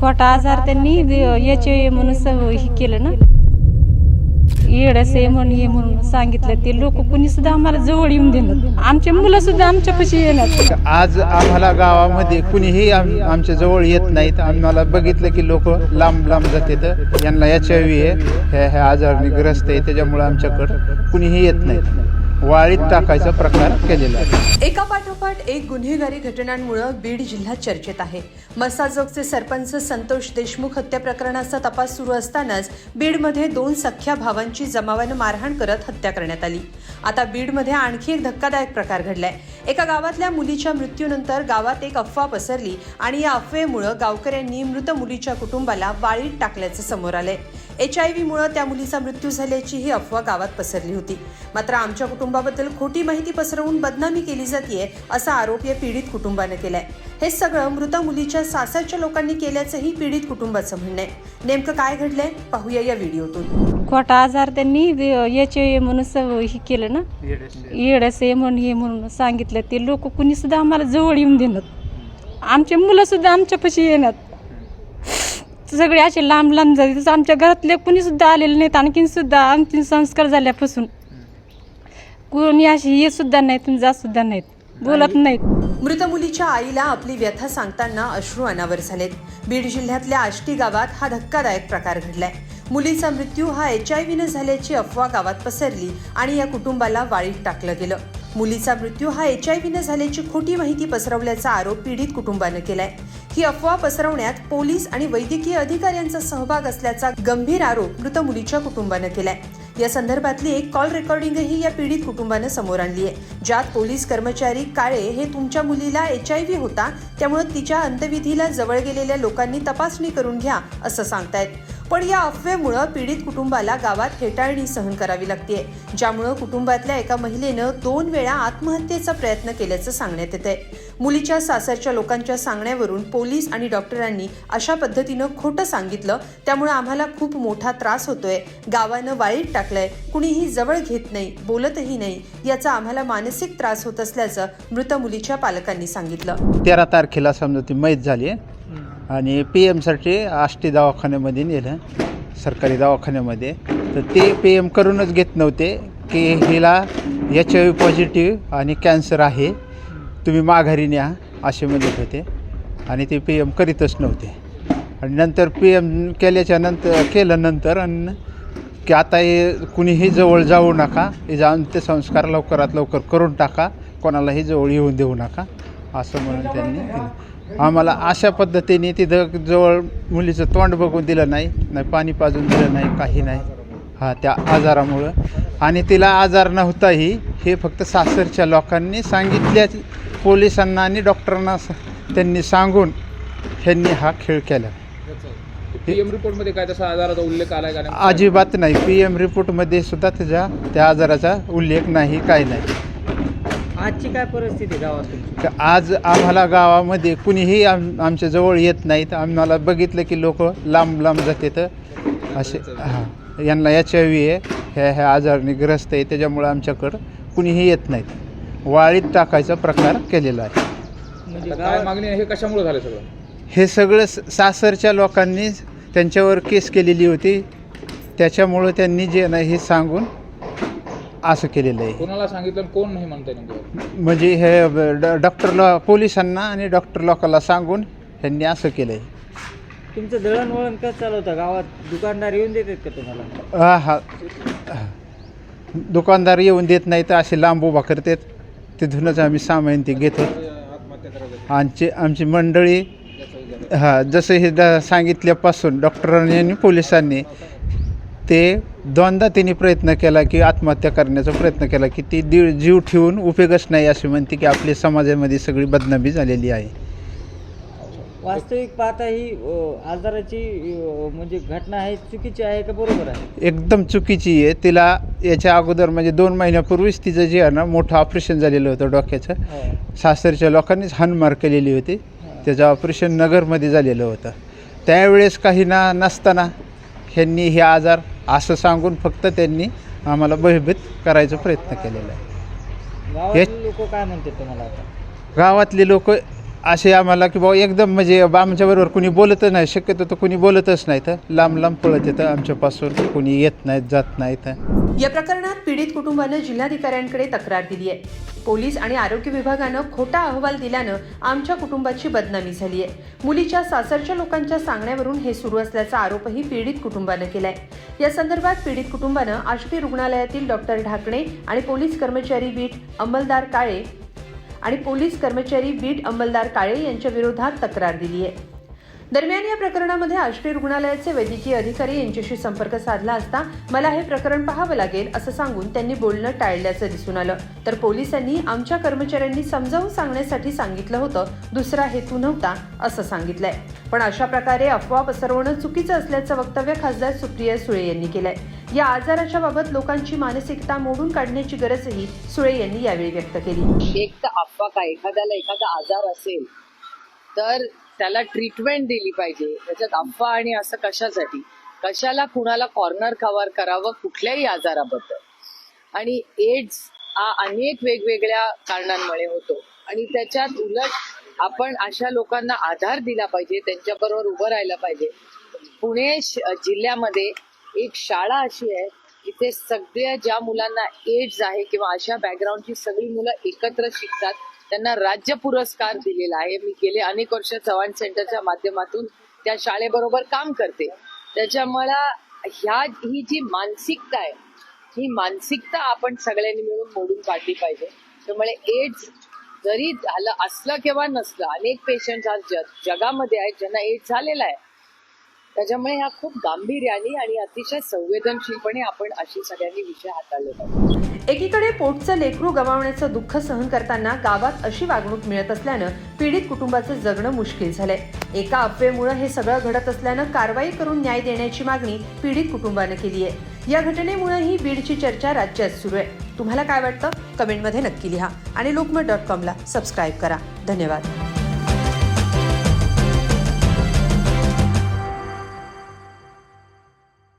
खोटा आजार त्यांनी याचे म्हणून स- हे केलं ना? येडस आहे म्हणून हे म्हणून सांगितलं. ते लोक कुणी सुद्धा आम्हाला जवळ येऊन देणार. आमचे मुलं सुद्धा आमच्यापाशी येणार. आज आम्हाला गावामध्ये कुणीही आम- आमच्या जवळ येत नाहीत. आम्हाला बघितलं की लोक लांब लांब जातात. यांना एच आय व्ही आहे. ह्या ह्या आजाराने ग्रस्त आहे. त्याच्यामुळे आमच्याकडं कुणीही येत नाहीत. वाळीत टाकायचा प्रकार केलेला आहे. एका पाठोपाठ एक गुन्हेगारी घटनांमुळे बीड जिल्हा चर्चेत आहे. मसाजोगचे सरपंच संतोष देशमुख हत्या प्रकरणाचा तपास सुरू असतानाच बीडमध्ये दोन सख्या भावांची जमावानं मारहाण करत हत्या करण्यात आली. आता बीडमध्ये आणखी एक धक्कादायक प्रकार घडलाय. एका गावातल्या मुलीच्या मृत्यूनंतर गावात एक अफवा पसरली आणि या अफवेमुळं गावकऱ्यांनी मृत मुलीच्या कुटुंबाला वाळीत टाकल्याचं समोर आलंय. एच आय व्हीमुळं त्या मुलीचा मृत्यू झाल्याची ही अफवा गावात पसरली होती. मात्र आमच्या कुटुंबाबद्दल खोटी माहिती पसरवून बदनामी केली जाते असा आरोप या पीडित कुटुंबानं केलाय. हे सगळं मृत मुलीच्या सासरच्या लोकांनी केल्याचंही पीडित कुटुंबाचं म्हणणं आहे. नेमकं काय घडलंय? पाहूया या व्हिडिओतून. खोटा आजार त्यांनी याचे म्हणून स- हे केलं ना? येडस आहे म्हणून हे म्हणून सांगितलं. ते लोक कुणी सुद्धा आम्हाला जवळ येऊन देणार आमचे मुलं सुद्धा आमच्यापाशी येणार. सगळे असे लांब लांब जाते तसं आमच्या घरातले कुणी सुद्धा आलेले नाहीत. आणखीन सुद्धा आणखीन संस्कार झाल्यापासून. कोणी असे हे सुद्धा नाहीत जात सुद्धा नाहीत. बोलत नाहीत. मृत मुलीच्या आईला आपली व्यथा सांगताना अश्रू अनावर झालेत. बीड जिल्ह्यातल्या आष्टी गावात हा धक्कादायक प्रकार घडलाय. मुलीचा मृत्यू हा एच आय व्हीनं झाल्याची अफवा गावात पसरली आणि या कुटुंबाला वाळीत टाकलं गेलं. मुलीचा मृत्यू हा एच आय व्हीनं झाल्याची खोटी माहिती पसरवल्याचा आरोप पीडित कुटुंबानं केलाय. ही अफवा पसरवण्यात पोलीस आणि वैद्यकीय अधिकाऱ्यांचा सहभाग असल्याचा गंभीर आरोप मृत मुलीच्या कुटुंबानं केलाय. या संदर्भातली एक कॉल रेकॉर्डिंगही या पीडित कुटुंबानं समोर आणली आहे. ज्यात पोलीस कर्मचारी काळे हे तुमच्या मुलीला एच आय व्ही होता त्यामुळे तिच्या अंत्यविधीला जवळ गेलेल्या लोकांनी तपासणी करून घ्या असं सांगतायत. पण या अफवेमुळं पीडित कुटुंबाला गावात हेटाळणी सहन करावी लागते. ज्यामुळं कुटुंबातल्या एका महिलेनं दोन वेळा आत्महत्येचा प्रयत्न केल्याचं सांगण्यात येत आहे मुलीच्या सासरच्या लोकांच्या सांगण्यावरून पोलीस आणि डॉक्टरांनी अशा पद्धतीनं खोटं सांगितलं. त्यामुळे आम्हाला खूप मोठा त्रास होतोय. गावानं वाईट टाकलंय. कुणीही जवळ घेत नाही बोलतही नाही. याचा आम्हाला मानसिक त्रास होत असल्याचं मृत मुलीच्या पालकांनी सांगितलं. तेरा तारखेला समजा ती मैत झाली आणि पी एमसाठी आष्टी दवाखान्यामध्ये नेलं. सरकारी दवाखान्यामध्ये. तर ते पी एम करूनच घेत नव्हते की हिला एच आय व्ही पॉझिटिव्ह आणि कॅन्सर आहे. तुम्ही माघारी न्या असे म्हणत होते. आणि ते पी एम करीतच नव्हते. आणि नंतर पी एम केल्याच्यानंतर केलं नंतर आणि की आता हे कुणीही जवळ जाऊ नका. हे जाऊन ते संस्कार लवकरात लवकर करून टाका. कोणालाही जवळ येऊन देऊ नका. असं म्हणून त्यांनी केलं. आम्हाला अशा पद्धतीने तिथं जवळ मुलीचं तोंड बघून दिलं नाही. नाही पाणी पाजून दिलं नाही काही नाही. हा त्या आजारामुळं. आणि तिला आजार नव्हताही हे फक्त सासरच्या लोकांनी सांगितल्या पोलिसांना आणि डॉक्टरांना स- त्यांनी सांगून ह्यांनी हा खेळ केला. पीएम काय तसा आजाराचा उल्लेख आलाय का नाही? अजिबात नाही. पी एम रिपोर्टमध्ये सुद्धा त्याच्या त्या आजाराचा उल्लेख नाही काय नाही. आजची काय परिस्थिती गावात तुमची? क- आज आम्हाला गावामध्ये कुणीही आम आमच्या जवळ येत नाहीत. आम्हाला बघितलं की लोक लांब लांब जातात असे हां यांना एच आय व्ही आहे. ह्या ह्या आजाराने ग्रस्त आहे त्याच्यामुळं आमच्याकडं कुणीही येत नाहीत. वाळीत टाकायचा प्रकार केलेला आहे. म्हणजे आता काय गावात मागणी आहे? हे कशामुळे झालं सगळं? हे सगळं स- सासरच्या लोकांनी त्यांच्यावर केस केलेली होती. त्याच्यामुळं त्यांनी जे नाही हे सांगून असं केलेलं आहे. कोणाला सांगितलं आणि कोण नाही म्हणताय नेमकं? म्हणजे हे ब- ड- डॉक्टर लो पोलिसांना आणि डॉक्टर लोकांना सांगून ह्यांनी असं केलं आहे तुमचं दळणवळण कसं चालवतं? गावात दुकानदार येऊन देतात का तुम्हाला? हा हा. हा. दुकानदार येऊन देत नाही तर असे लांब उभा करतात. तिथूनच आम्ही सामान ते घेतो. आमची आमची मंडळी हां जसं हे द सांगितल्यापासून डॉक्टरांनी आणि पोलिसांनी ते दोनदा त्यांनी प्रयत्न केला की आत्महत्या करण्याचा प्रयत्न केला की ती दीड जीव ठेवून उपयोगच नाही असे म्हणते की आपली समाजामध्ये सगळी बदनामी झालेली आहे. वास्तविक पाहता ही आजाराची म्हणजे घटना आहे चुकीची आहे का बरोबर आहे? एकदम चुकीची आहे. तिला याच्या अगोदर म्हणजे दोन महिन्यापूर्वीच तिचं जे आहे ना मोठं ऑपरेशन झालेलं होतं डोक्याचं. हो. सासरच्या लोकांनीच हानमार केलेली होती. त्याचं ऑपरेशन नगरमध्ये झालेलं होतं. त्यावेळेस काही ना नसताना ह्यांनी हे आजार असं सांगून फक्त त्यांनी आम्हाला भयभीत करायचा प्रयत्न केलेला आहे. लोक काय म्हणतात तुम्हाला आता? गावातले लोक असे आम्हाला की बाबा एकदम म्हणजे आमच्याबरोबर कुणी बोलतच नाही शक्यतो तर कुणी बोलतच नाही तर लांब लांब पळत येतं आमच्यापासून कुणी येत नाहीत जात नाहीत. या प्रकरणात पीडित कुटुंबानं जिल्हाधिकाऱ्यांकडे तक्रार दिली आहे. पोलीस आणि आरोग्य विभागानं खोटा अहवाल दिल्यानं आमच्या कुटुंबाची बदनामी झाली आहे. मुलीच्या सासरच्या लोकांच्या सांगण्यावरून हे सुरू असल्याचा आरोपही पीडित कुटुंबानं केलाय. या संदर्भात पीडित कुटुंबानं आष्टी रुग्णालयातील डॉक्टर ढाकणे आणि पोलीस कर्मचारी बीट अंमलदार काळे आणि पोलीस कर्मचारी बीट अंमलदार काळे यांच्या विरोधात तक्रार दिली आहे दरम्यान या प्रकरणामध्ये आष्टी रुग्णालयाचे वैद्यकीय अधिकारी यांच्याशी संपर्क साधला असता मला हे प्रकरण पाहावं लागेल असं सांगून त्यांनी बोलणं टाळल्याचं दिसून आलं. तर पोलिसांनी आमच्या कर्मचाऱ्यांनी समजावून सांगण्यासाठी सांगितलं होतं दुसरा हेतू नव्हता असं सांगितलंय. पण अशा प्रकारे अफवा पसरवणं चुकीचं असल्याचं वक्तव्य खासदार सुप्रिया सुळे यांनी केलंय. या आजाराच्या बाबत लोकांची मानसिकता मोडून काढण्याची गरजही सुळे यांनी यावेळी व्यक्त केली. एक तर अफवा का एखाद्याला एखादा आजार असेल तर त्याला ट्रीटमेंट दिली पाहिजे. त्याच्यात अफवा आणि असं कशासाठी? कशाला कुणाला कॉर्नर कव्हर करावं कुठल्याही आजाराबद्दल? आणि एड्स हा अनेक वेगवेगळ्या कारणांमुळे होतो. आणि त्याच्यात उलट आपण अशा लोकांना आधार दिला पाहिजे त्यांच्याबरोबर उभं राहिलं पाहिजे. पुणे श- जिल्ह्यामध्ये एक शाळा अशी आहे ते सगळ्या ज्या मुलांना एड्स आहे किंवा अशा बॅकग्राऊंडची सगळी मुलं एकत्र शिकतात त्यांना राज्य पुरस्कार दिलेला आहे. मी गेले अनेक वर्ष चव्हाण सेंटरच्या माध्यमातून त्या शाळेबरोबर काम करते. त्याच्यामुळे ह्या ही जी मानसिकता आहे ही मानसिकता आपण सगळ्यांनी मिळून मोडून काढली पाहिजे. त्यामुळे एड्स जरी झालं असलं किंवा नसलं अनेक पेशंट आज जग जगामध्ये आहेत ज्यांना एड्स झालेला आहे. त्याच्यामुळे ह्या खूप गांभीर्याने आणि अतिशय संवेदनशीलपणे आपण अशी सगळ्यांनी विषय हाताळले पाहिजे. एकीकडे पोटचं लेकरू गमावण्याचं दुःख सहन करताना गावात अशी वागणूक मिळत असल्यानं पीडित कुटुंबाचं जगणं मुश्किल झालंय. एका अफवेमुळे हे सगळं घडत असल्यानं कारवाई करून न्याय देण्याची मागणी पीडित कुटुंबानं केली आहे. या घटनेमुळे ही बीडची चर्चा राज्यात सुरू आहे. तुम्हाला काय वाटतं? कमेंटमध्ये नक्की लिहा आणि लोकमत डॉट कॉमला सबस्क्राईब करा. धन्यवाद.